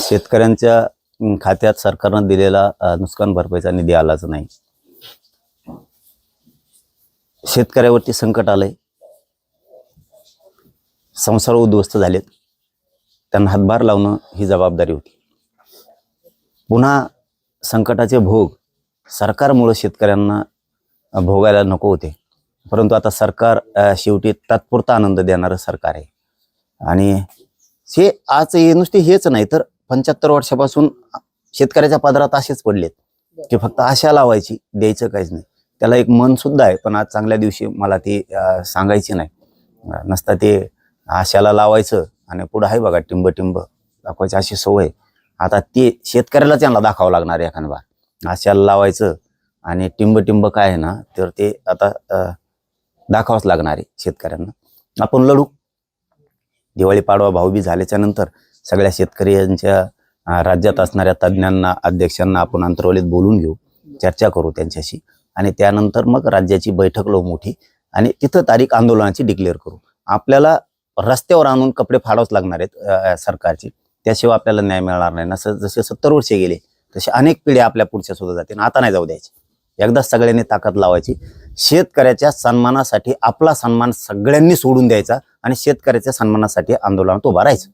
शेतकऱ्यांच्या खात्यात सरकारनं दिलेला नुकसान भरपाईचा निधी आलाच नाही. शेतकऱ्यावरती संकट आलंय. संसार उद्ध्वस्त झालेत. त्यांना हातभार लावणं ही जबाबदारी होती. पुन्हा संकटाचे भोग सरकारमुळं शेतकऱ्यांना भोगायला नको होते. परंतु आता सरकार शेवटी तात्पुरता आनंद देणारं सरकार आहे. आणि हे आज हे नुसते हेच नाही तर पंच्याहत्तर वर्षापासून शेतकऱ्याच्या पदरात असेच पडलेत. की फक्त आशा लावायची द्यायचं काहीच नाही. त्याला एक मन सुद्धा आहे पण आज चांगल्या दिवशी मला ते सांगायची नाही. नसता ते आशाला लावायचं आणि पुढं आहे बघा टिंब टिंब दाखवायची अशी सवय. आता ते शेतकऱ्याला त्यांना दाखवावं लागणार आहे एखाद बार. आशाला लावायचं आणि टिंब टिंब काय आहे ना तर ते आता दाखवावंच लागणार आहे शेतकऱ्यांना. आपण लढू. दिवाळी पाडवा भाऊबी झाल्याच्यानंतर सगळ्या शेतकऱ्यांच्या राज्यात असणाऱ्या तज्ज्ञांना अध्यक्षांना आपण अंतर्वलीत बोलून घेऊ चर्चा करू त्यांच्याशी. आणि त्यानंतर मग राज्याची बैठक लो मोठी आणि तिथं तारीख आंदोलनाची डिक्लेअर करू. आपल्याला रस्त्यावर आणून कपडे फाडावच लागणार आहेत सरकारची. त्याशिवाय आपल्याला न्याय मिळणार नाही. नसं जसे सत्तर वर्षे गेले तसे अनेक पिढ्या आपल्या पुढच्या सुद्धा जातील. आता नाही जाऊ द्यायची. एकदा सगळ्यांनी ताकद लावायची. शेतकऱ्याच्या सन्मानासाठी आपला सन्मान सगळ्यांनी सोडून द्यायचा. आणि शेतकऱ्याच्या सन्मानासाठी आंदोलनात उभा राहायचं.